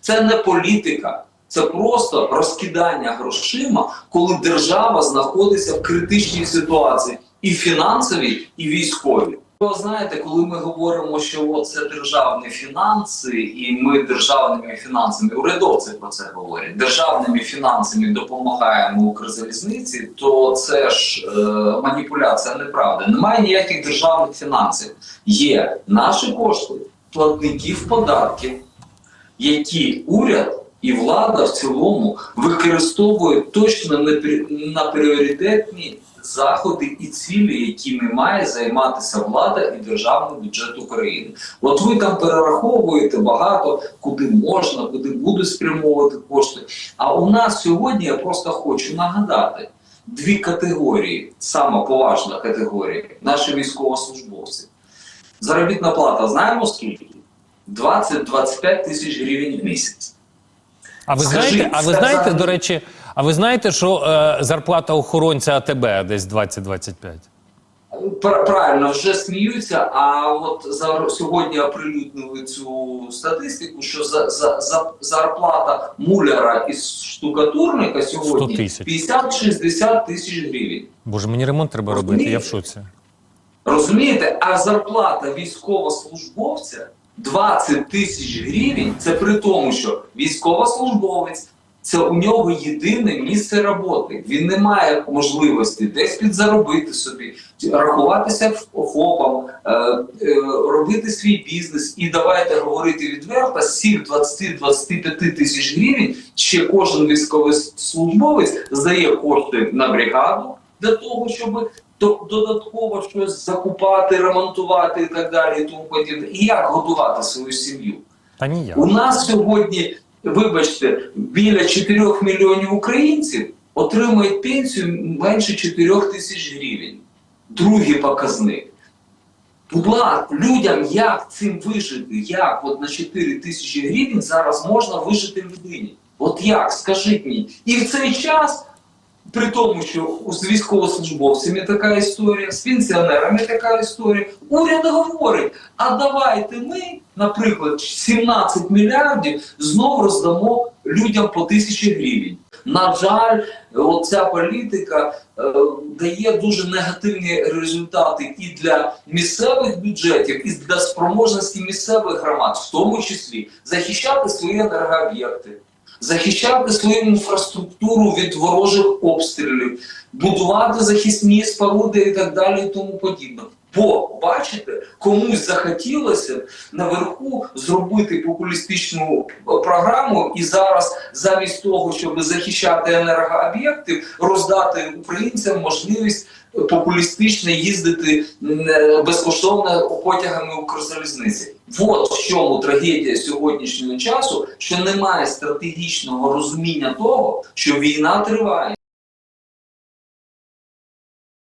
Це не політика, це просто розкидання грошима, коли держава знаходиться в критичній ситуації і фінансовій, і військовій. Ви знаєте, коли ми говоримо, що це державні фінанси, і ми державними фінансами, урядовці про це говорять, державними фінансами допомагаємо Укрзалізниці, то це ж е, маніпуляція неправда. Немає ніяких державних фінансів. Є наші кошти платників податків, які уряд і влада в цілому використовують точно на пріоритетні заходи і цілі, якими має займатися влада і державний бюджет України. От ви там перераховуєте багато, куди можна, куди будуть спрямовувати кошти. А у нас сьогодні я просто хочу нагадати дві категорії, сама поважна категорія наші військовослужбовці. Заробітна плата знаємо скільки? 20-25 тисяч гривень в місяць. А ви Скажіть, знаєте, а ви це знаєте, до речі, а ви знаєте, що е, зарплата охоронця АТБ десь 20-25? Пр- Правильно, вже сміються. А от за сьогодні оприлюднили цю статистику, що за, за, за зарплата муляра і штукатурника сьогодні 50-60 тисяч гривень. Боже, мені ремонт треба робити, я в шоці. Розумієте? А зарплата військовослужбовця 20 тисяч гривень. Це при тому, що військовослужбовець це у нього єдине місце роботи. Він не має можливості десь підзаробити собі, рахуватися ФОПом, е, е, робити свій бізнес. І давайте говорити відверто, з цих 20-25 тисяч гривень ще кожен військовослужбовець здає кошти на бригаду для того, щоб додатково щось закупати, ремонтувати і так далі, і тому подібне. І як годувати свою сім'ю? Та ніяк. У нас сьогодні, вибачте, біля 4 мільйонів українців отримують пенсію менше 4 тисяч гривень. Другий показник. Ласка, людям як цим вижити? Як от на 4 тисячі гривень зараз можна вижити людині? От як? Скажіть мені. І в цей час, при тому, що з військовослужбовцями така історія, з пенсіонерами така історія, уряд говорить, а давайте ми, наприклад, 17 мільярдів знов роздамо людям по тисячі гривень. На жаль, оця політика е, дає дуже негативні результати і для місцевих бюджетів, і для спроможності місцевих громад, в тому числі захищати свої енергооб'єкти, захищати свою інфраструктуру від ворожих обстрілів, будувати захисні споруди і так далі, і тому подібне. Бо бачите, комусь захотілося наверху зробити популістичну програму, і зараз замість того, щоб захищати енергооб'єкти, роздати українцям можливість популістично їздити е, безкоштовно потягами Укрзалізниці. От в чому трагедія сьогоднішнього часу, що немає стратегічного розуміння того, що війна триває.